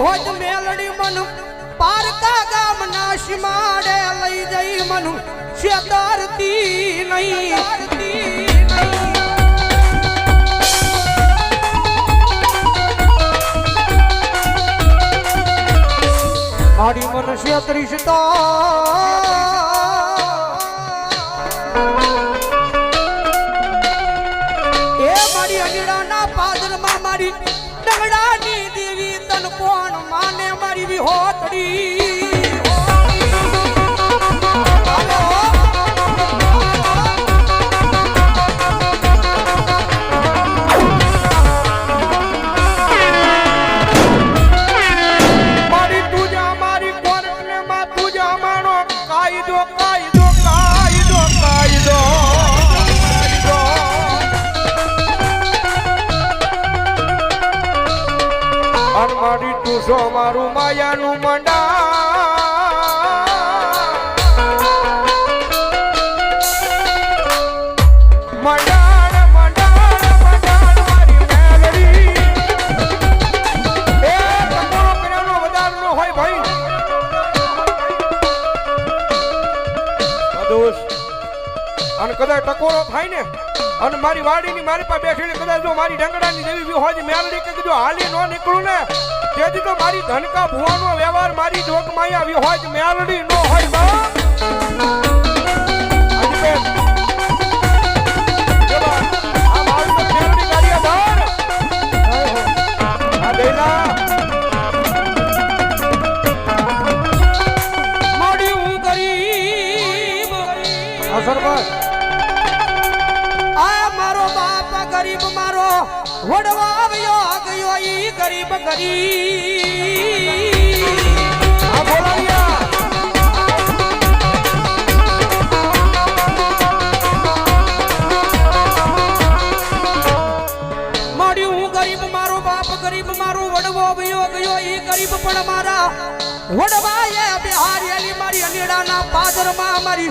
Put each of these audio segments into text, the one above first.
હોજ મેલડી મન, પારકા ગામ નાશ માડે લઈ જઈ મન, શેતારતી નહીં. મારી મન શેતરી મારી હોય ભાઈ. મંડા અને કદાચ ટકોરો થાય ને. અને મારી વાડીની મારી પાસે બેઠેલી કદાચ જો મારી ડંગડાની દેવી બી હોય મેલડી કે જો હાલી ન નીકળું ને તેથી તો મારી ધનકા ભુવાનો વ્યવહાર મારી જોગમાં આવી હોય મેલડી ન હોય બા. હાજીબેન. ગરીબ મારો વડવા આવ્યો ગયો ઈ ગરીબ ગરીબ. આ બોલાવ્યા ગરીબ પણ મારા વડવાએ બિહારેલી મારી અનેડાના પાદરમાં મારી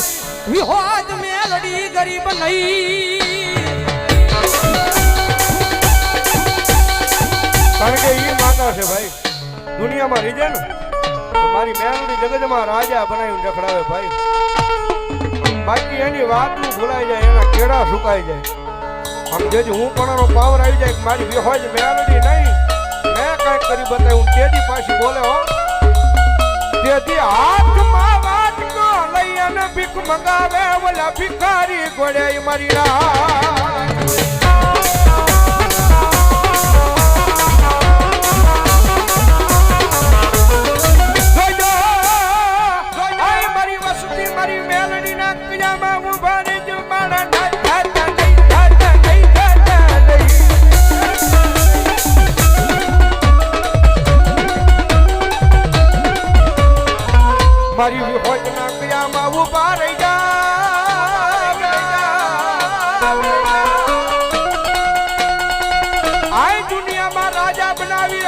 વિહોદ મેલડી ગરીબ નહીં. કારણ કે એ માતા છે ભાઈ. દુનિયામાં રીજે ને. મારી મેલડી જગતમાં રાજા બનાવીને રખડાવે ભાઈ. બાકી એની વાતું ભૂલાઈ જાય, એના કેળા સુકાઈ જાય. આમ જેથી હું પણ પાવર આવી જાય મારી વિહોજ મેલડી નહીં, મેં કાંઈક કરી બતાવ્યું તેદી પાછી બોલે હો. તેથી હાથમાં વાટકો લઈ અને ભીખ મંગાવે ઓલા ભિખારી ગોળે મારી રાહ.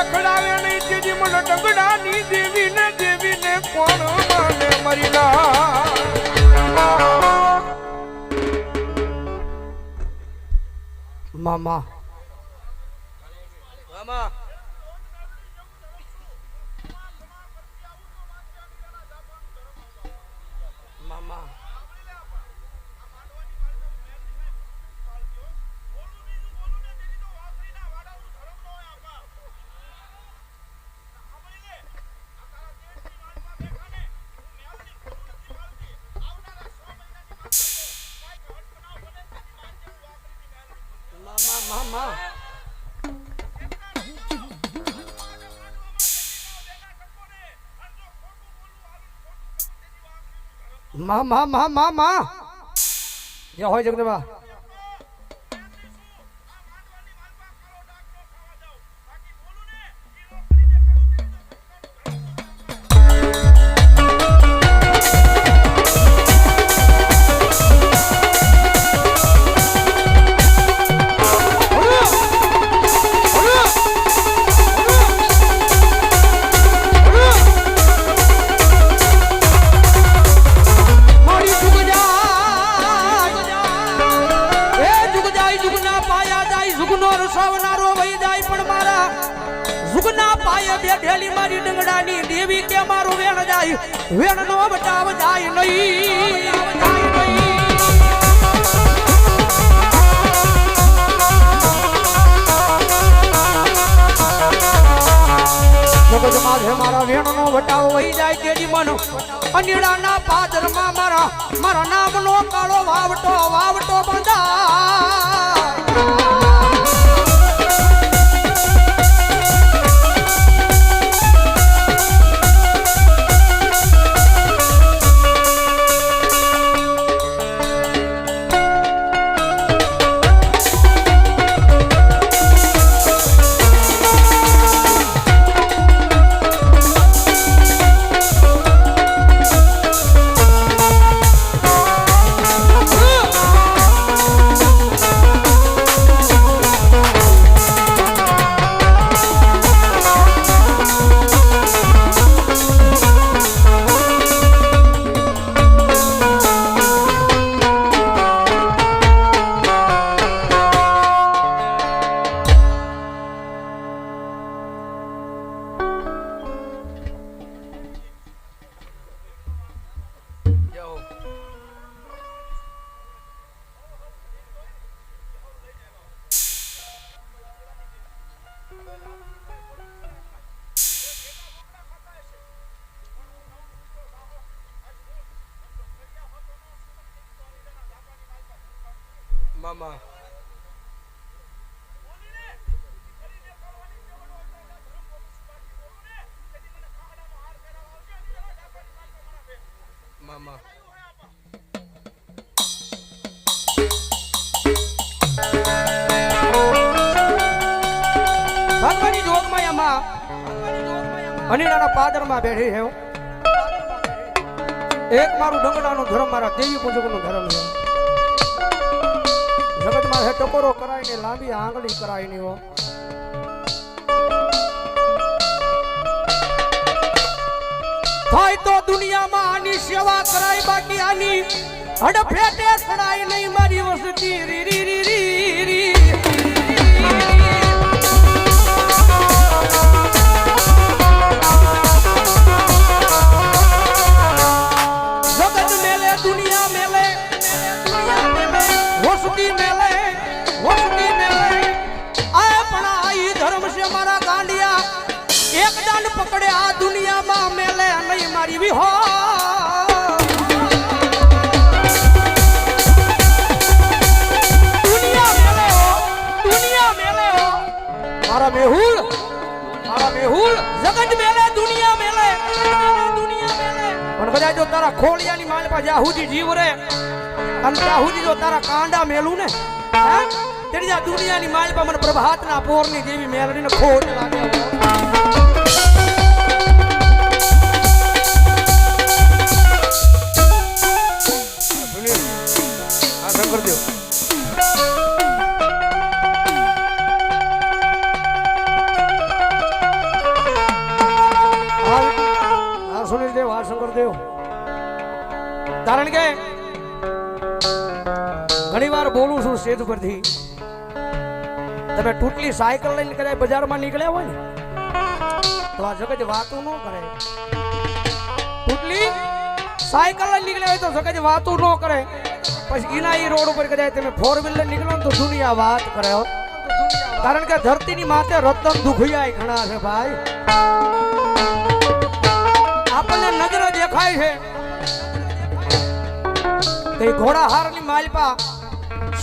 રખડાવે નહીં તેજી મને ડગડાની દેવી ને દેવી ને કોણ માને મરી મામા. મામા. મામા મામા મામા જય હોય જગદંબા. માએ બેઠેલી મારી ડંગડાની દેવી કે મારું વેણ જાય? વેણ નો બચાવ જાય નહીં. મારા વેણનો વટાવ વહી જાય તેજી મનો. અનીડાના કાળો વાવટો વાવટો બધા મામા. પાદરમાં બેઠી છે એક મારું ડંગડાનો ધર્મ મારા દેવી પૂજકનો ધર્મ છે. ટકોરો કરાય ને લાંબી આંગળી કરાયની હો. થાય તો દુનિયામાં આની સેવા કરાય બાકી આની હડફેટે સડાય નહીં મારી વસતી રી નહીં મારી વિહો મેહુલ મારા મેહુલ જગત મેલે દુનિયા મેલે. દુનિયા મેલે પણ બધા જો તારા ખોળિયાની માલ. પા જાહુજી જીવ રે અને જાહુજી જો તારા કાંડા મેલું ને, હે? તેની દુનિયાની માલ પા મને પ્રભાતના પોરની જેવી મેલડીને ખોટ લાગે. આ શંકર દેવ હા હા, સુનિલ દેવ, હા, શંકર દેવ. કારણ કે ઘણી વાર બોલું છું સ્ટેજ પરથી તમે ટૂટલી સાયકલ લઈને કદાચ બજારમાં નીકળ્યા હોય ને, તો આ જગત વાતું ન કરે. ટૂટલી સાયકલ લઈને નીકળ્યા હોય તો જગત વાતું ન કરે. પછી એના એ રોડ ઉપર કદાચ તમે ફોર વ્હીલર નીકળો ને તો દુનિયા વાત કરે કારણ કે ધરતીની માથે રતન દુખિયાય ઘણા છે ભાઈ. આપણને નજરે દેખાય છે તે ઘોડા હારની માલપા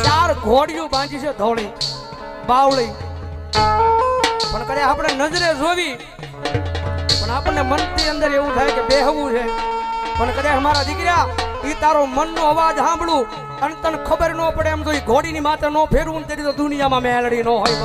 ચાર ઘોડીઓ બાંધી છે ધોળી, બાવળી. પણ કદાચ આપણે નજરે જોવી, પણ આપણને મનની અંદર એવું થાય કે બેહવું છે. પણ કદાચ અમારા દીકરા ઈ તારો મનનો અવાજ સાંભળું. અને તને ખબર ન પડે એમ તો ઈ ઘોડીની માથે ન ફેરવું ને તેની તો દુનિયામાં મેલડી ન હોય